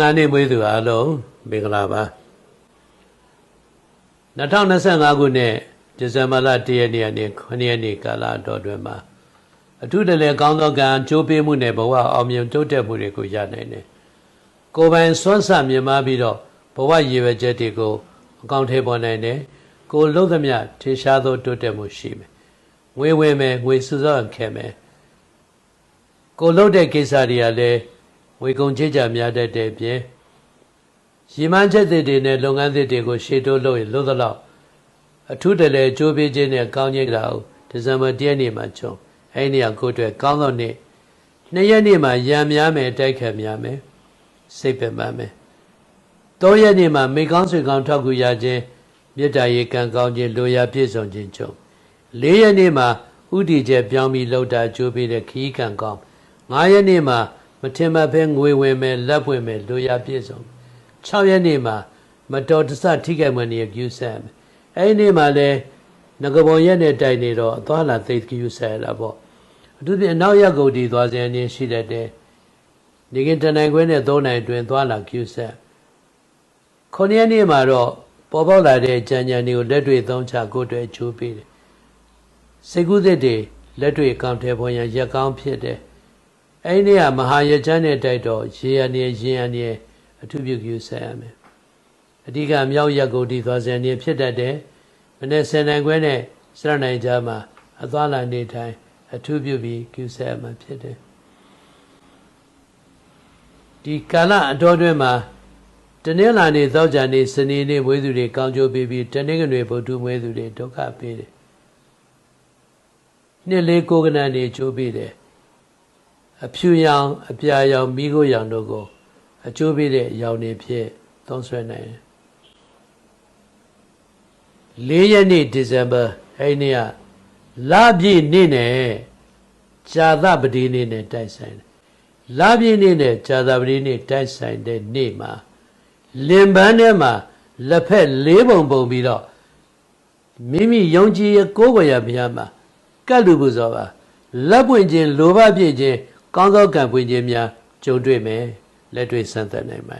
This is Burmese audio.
ငါနေ့မွေးသူအားလုံးမင်္ဂလာပါ2025ခုနှစ်ဒီဇင်ဘာလ1ရက်နေ့ကနေ9ရက်နေ့ကာလတော်တွင်မှာအထူးတလဲကောင်းသောကံကြိုးပေးမှုနဲ့ဘဝအောင်မြင်တိုးတက်မှုတွေကိုရနိုင်တယ်ကိုယ်ပိုင်စွမ်းဆမြင်မပြီးတော့ဘဝရည်ရွယ်ချက်တွေကိုအကောင့်ထဲပေါ်နိုင်တယ်ကိုယ်လုံးသမျှထေရှားသောတိုးတက်မှုရှိမယ်ငွေဝင်မယ်ငွေစုဆောင်းခဲ့မယ်ကိုယ်လုံးတဲ့ကိစ္စတွေကလည်း ဝေကုံချစ်ကြများတတ်တဲ့ပြင်ရီမန်းချက်တွေနဲ့လုပ်ငန်းတွေကိုရှေ့တိုးလို့ရလို့သလောက်အထူးတလဲကြိုးပေးခြင်းနဲ့ကောင်းခြင်းကကိုဒီဇင်ဘာ၁ရက်နေ့မှာချုံအဲ့ဒီကကိုအတွက်ကောင်းသောနေ့နှစ်ရက်နေ့မှာရံများမယ်တိုက်ခတ်များမယ်စိတ်ပင်ပန်းမယ်သုံးရက်နေ့မှာမိကောင်းဆွေကောင်းထောက်ကူရခြင်းမေတ္တာရေကံကောင်းခြင်းလိုရာပြည့်စုံခြင်းချုံလေးရက်နေ့မှာဥတီကျပြောင်းပြီးလှုပ်တာကြိုးပေးတဲ့ခီးကံကောင်း၅ရက်နေ့မှာ မထင်မှတ်ဘဲငွေဝင်မယ်လက်ပွင့်မယ်လိုရာပြည့်စုံ6ရက်နေ့မှာမတော်တဆထိခိုက်မှနေကျူးဆက်မယ်အဲဒီနေ့မှာလည်းငကပုံရက်နဲ့တိုက်နေတော့အသွားလာသိကျူးဆက်လာပေါ့အထူးဖြင့်အနောက်ရက်ကုန်ဒီသွားစဉ်အနေရှိတတ်တယ်နေကင်တနိုင်ခွဲနဲ့၃နိုင်အတွင်းသွားလာကျူးဆက်ခုနှစ်ရက်နေ့မှာတော့ပေါ်ပေါက်လာတဲ့ကြံကြံတွေကိုလက်တွေ့သုံးချကိုယ်တွေချိုးပေးတယ်စိတ်ကူးသစ်တွေလက်တွေ့ကောင်ထဲပေါ်ရန်ရက်ကောင်းဖြစ်တယ် အဲ့ဒီကမဟာရချမ်းနဲ့တိုက်တော့ရေရနေရင်ရနေအထုပြုပြုဆက်ရမယ်အဓိကမြောက်ရက်ကိုဒီသွားစံနေဖြစ်တတ်တယ်မနေ့ဆယ်နိုင်ခွဲနဲ့စရနိုင်ကြမှာအသွားလာနေထိုင်အထုပြုပြီးပြုဆက်ရမှာဖြစ်တယ်ဒီကာလအတော်တွင်မှာတနင်္လာနေ့သောကြာနေ့စနေနေ့မွေးသူတွေကောင်းကျိုးပေးပြီးတနင်္ဂနွေဗုဒ္ဓမွေးသူတွေဒုက္ခပေးတယ်နှစ်လေးကိုကနန်နေကျိုးပေးတယ် အဖြူရောင်အပြာရောင်မိခိုးရောင်တို့ကိုအကျိုးပေးတဲ့ရောင်တွေဖြစ်သုံးဆွဲနိုင်တယ်၄ရက်နေ့ဒီဇင်ဘာအဲ့နေ့ကလပြည့်နေ့နဲ့ဇာသပတိနေ့နဲ့တိုက်ဆိုင်တယ်လပြည့်နေ့နဲ့ဇာသပတိနေ့တိုက်ဆိုင်တဲ့နေ့မှာလင်ပန်းထဲမှာလက်ဖက်လေးပုံပုံပြီးတော့မိမိယုံကြည်ရကိုးကွယ်ရဘုရားမှာကတ်လူပူဇော်ပါလက်ပွင့်ခြင်းလိုဘပြည့်ခြင်း ကောင်းသောကံပွင့်ခြင်းများကြုံတွေ့မယ်လက်တွေ့ဆန်းသက်နိုင်ပါ